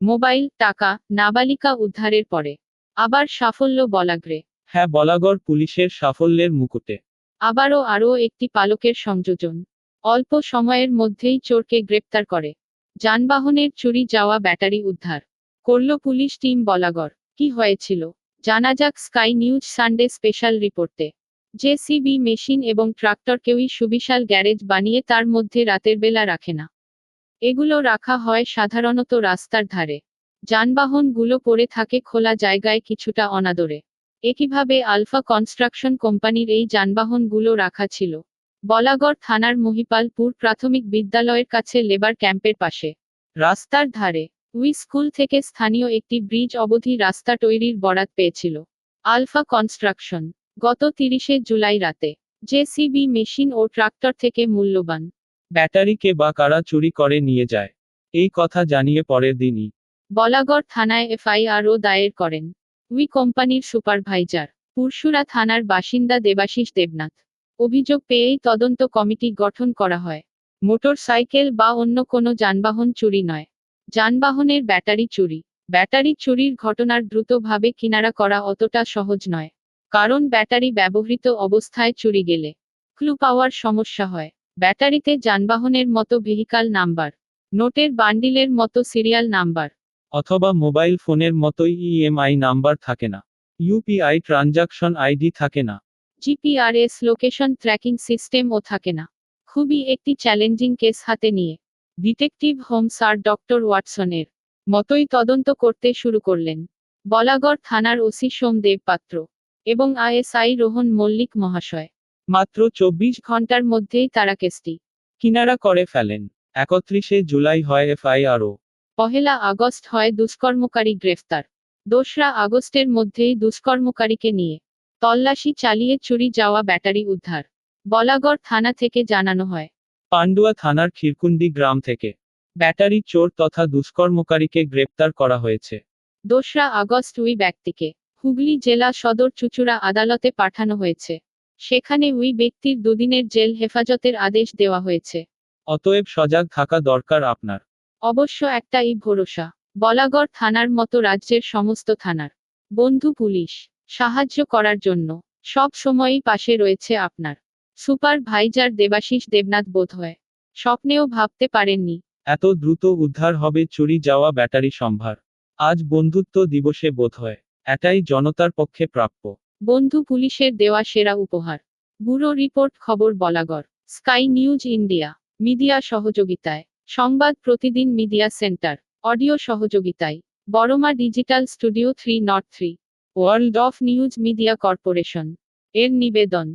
Mobile টাকা নাবালিকা উদ্ধারের পরে। আবার সাফল্য বলাগ্রে। হ্যাঁ বলাগড় পুলিশের সাফল্যের মুকুটে। আবারও আরও একটি পালকের সংযোজন। অল্প সময়ের মধ্যেই চোরকে গ্রেপ্তার করে। যানবাহনের চুরি যাওয়া ব্যাটারি উদ্ধার। করল পুলিশ টিম বলাগড়। কি হয়েছিল? জানা যাক স্কাই নিউজ সানডে স্পেশাল রিপোর্টে। জেসিবি মেশিন এবং ট্রাক্টরকেউই সুবিশাল গ্যারেজ বানিয়ে তার মধ্যে রাতের বেলা রাখে না। এগুলো রাখা হয় সাধারণত রাস্তার ধারে। যানবাহনগুলো পড়ে থাকে খোলা জায়গায় কিছুটা অনাদরে। একইভাবে আলফা কনস্ট্রাকশন কোম্পানির এই যানবাহনগুলো রাখা ছিল। বলাগড় থানার মহিপালপুর প্রাথমিক বিদ্যালয়ের কাছে লেবার ক্যাম্পের পাশে। রাস্তার ধারে, উই স্কুল থেকে স্থানীয় একটি ব্রিজ অবধি রাস্তা তৈরির বরাত পেয়েছিল। আলফা কনস্ট্রাকশন, গত তিরিশে জুলাই রাতে। জেসিবি মেশিন ও ট্রাক্টর থেকে মূল্যবান ব্যাটারিকে বা কারা চুরি করে নিয়ে যায়। এই কথা জানিয়ে পরের দিনই। বলাগড় থানায় এফআইআরও দায়ের করেন। উই কোম্পানির সুপারভাইজার, পুরশুরা থানার বাসিন্দা দেবাশিস দেবনাথ। অভিযোগ পেয়েই তদন্ত কমিটি গঠন করা হয়। মোটর সাইকেল বা অন্য কোনো যানবাহন চুরি নয়। যানবাহনের ব্যাটারি চুরি। ব্যাটারি চুরির ঘটনার দ্রুতভাবে কিনারা করা অতটা সহজ নয়। কারণ ব্যাটারি ব্যবহৃত অবস্থায় চুরি গেলে ক্লু পাওয়ার সমস্যা হয়। ব্যাটারিতে যানবাহনের মতো ভেহিকাল নাম্বার নোটের বান্ডিলের মতো সিরিয়াল নাম্বার অথবা মোবাইল ফোনের মতোই ইএমআই নাম্বার থাকে না ইউপিআই ট্রানজাকশন আইডি থাকে না জিপিআরএস লোকেশন ট্র্যাকিং সিস্টেমও থাকে না। খুবই একটি চ্যালেঞ্জিং কেস হাতে নিয়ে ডিটেকটিভ হোমস আর ডক্টর ওয়াটসনের মতোই তদন্ত করতে শুরু করলেন বলাগড় থানার ওসি সোমদেব পাত্র এবং আইএসআই রোহন মল্লিক মহাশয়। মাত্র চব্বিশ ঘণ্টার মধ্যেই তারা কেসটি কিনারা করে ফেলেন। একত্রিশে জুলাই হয় এফআইআরও। পহেলা আগস্ট হয় দুষ্কর্মকারী গ্রেফতার। দোসরা আগস্টের মধ্যেই দুষ্কর্মকারীকে নিয়ে তল্লাশি চালিয়ে চুরি যাওয়া ব্যাটারি উদ্ধার। বলাগড় থানা থেকে জানানো হয়। পান্ডুয়া থানার খিরকুন্ডি গ্রাম থেকে ব্যাটারি চোর তথা দুষ্কর্মকারীকে গ্রেপ্তার করা হয়েছে। দোসরা আগস্ট ওই ব্যক্তিকে হুগলি জেলা সদর চুচুড়া আদালতে পাঠানো হয়েছে। সেখানে ওই ব্যক্তির দুদিনের জেল হেফাজতের আদেশ দেওয়া হয়েছে। অতএব সজাগ থাকা দরকার আপনার। অবশ্য একটাই ভরসা বলাগড় থানার মতো রাজ্যের সমস্ত থানার। বন্ধু পুলিশ সাহায্য করার জন্য সব সময়ই পাশে রয়েছে আপনার। সুপারভাইজার দেবাশিস দেবনাথ বোধ হয় স্বপ্নেও ভাবতে পারেননি। এত দ্রুত উদ্ধার হবে চুরি যাওয়া ব্যাটারি সম্ভার। আজ বন্ধুত্ব দিবসে বোধ হয় এটাই জনতার পক্ষে প্রাপ্য। বন্ধু পুলিশের দেওয়া সেরা উপহার। ব্যুরো রিপোর্ট, খবর Balagarh. Sky News India. Media সহযোগিতায়। Sangbad Pratidin media centre. Audio সহযোগিতায়। Boroma digital studio three nought three. World of news media corporation. এর নিবেদন।